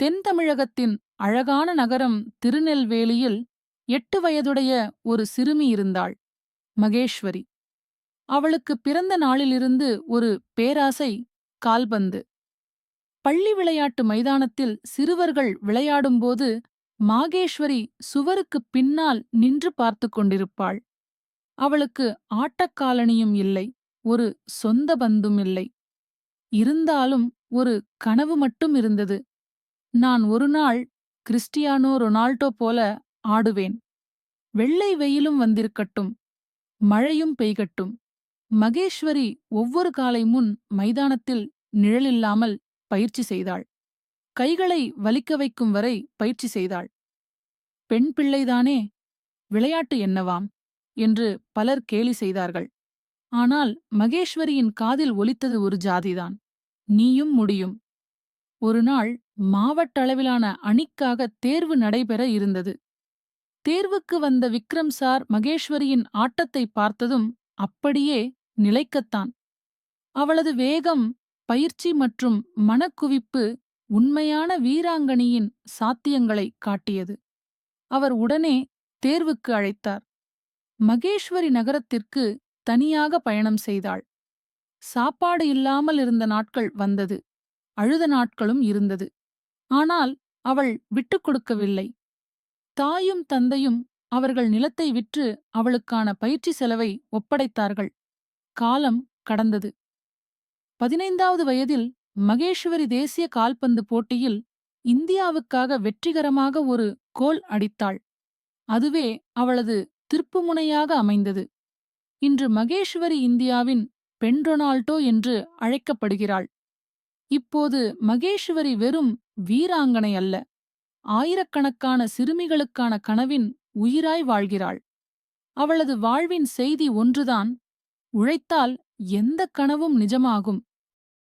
தென் தமிழகத்தின் அழகான நகரம் திருநெல்வேலியில் எட்டு வயதுடைய ஒரு சிறுமி இருந்தாள் மகேஸ்வரி. அவளுக்கு பிறந்த நாளிலிருந்து ஒரு பேராசை கால்பந்து. பள்ளி விளையாட்டு மைதானத்தில் சிறுவர்கள் விளையாடும்போது மாகேஸ்வரி சுவருக்குப் பின்னால் நின்று பார்த்து கொண்டிருப்பாள். அவளுக்கு ஆட்டக்காலணியும் இல்லை ஒரு சொந்த பந்தும் இல்லை. இருந்தாலும் ஒரு கனவு மட்டும் இருந்தது. நான் ஒரு நாள் கிறிஸ்டியானோ ரொனால்டோ போல ஆடுவேன். வெள்ளை வெயிலும் வந்திருக்கட்டும் மழையும் பெய்கட்டும். மகேஸ்வரி ஒவ்வொரு காலை முன் மைதானத்தில் நிழலில்லாமல் பயிற்சி செய்தாள். கைகளை வலிக்க வைக்கும் வரை பயிற்சி செய்தாள். பெண் பிள்ளைதானே விளையாட்டு என்னவாம்? என்று பலர் கேலி செய்தார்கள். ஆனால் மகேஸ்வரியின் காதில் ஒலித்தது ஒரு ஜாதிதான். நீயும் முடியும். ஒருநாள் மாவட்டளவிலான அணிக்காக தேர்வு நடைபெற இருந்தது. தேர்வுக்கு வந்த விக்ரம் சார் மகேஸ்வரியின் ஆட்டத்தை பார்த்ததும் அப்படியே நிலைக்கத்தான். அவளது வேகம் பயிற்சி மற்றும் மனக்குவிப்பு உண்மையான வீராங்கனியின் சாத்தியங்களை காட்டியது. அவர் உடனே தேர்வுக்கு அழைத்தார். மகேஸ்வரி நகரத்திற்கு தனியாக பயணம் செய்தாள். சாப்பாடு இல்லாமல் இருந்த நாட்கள் வந்தது. அழுத நாட்களும் இருந்தது. ஆனால் அவள் விட்டுக் கொடுக்கவில்லை. தாயும் தந்தையும் அவர்கள் நிலத்தை விற்று அவளுக்கான பயிற்சி செலவை ஒப்படைத்தார்கள். காலம் கடந்தது. பதினைந்தாவது வயதில் மகேஸ்வரி தேசிய கால்பந்து போட்டியில் இந்தியாவுக்காக வெற்றிகரமாக ஒரு கோல் அடித்தாள். அதுவே அவளது திருப்புமுனையாக அமைந்தது. இன்று மகேஸ்வரி இந்தியாவின் பெண் ரொனால்டோ என்று அழைக்கப்படுகிறாள். இப்போது மகேஸ்வரி வெறும் வீராங்கனை அல்ல. ஆயிரக்கணக்கான சிறுமிகளுக்கான கனவின் உயிராய் வாழ்கிறாள். அவளது வாழ்வின் செய்தி ஒன்றுதான். உழைத்தால் எந்த கனவும் நிஜமாகும்.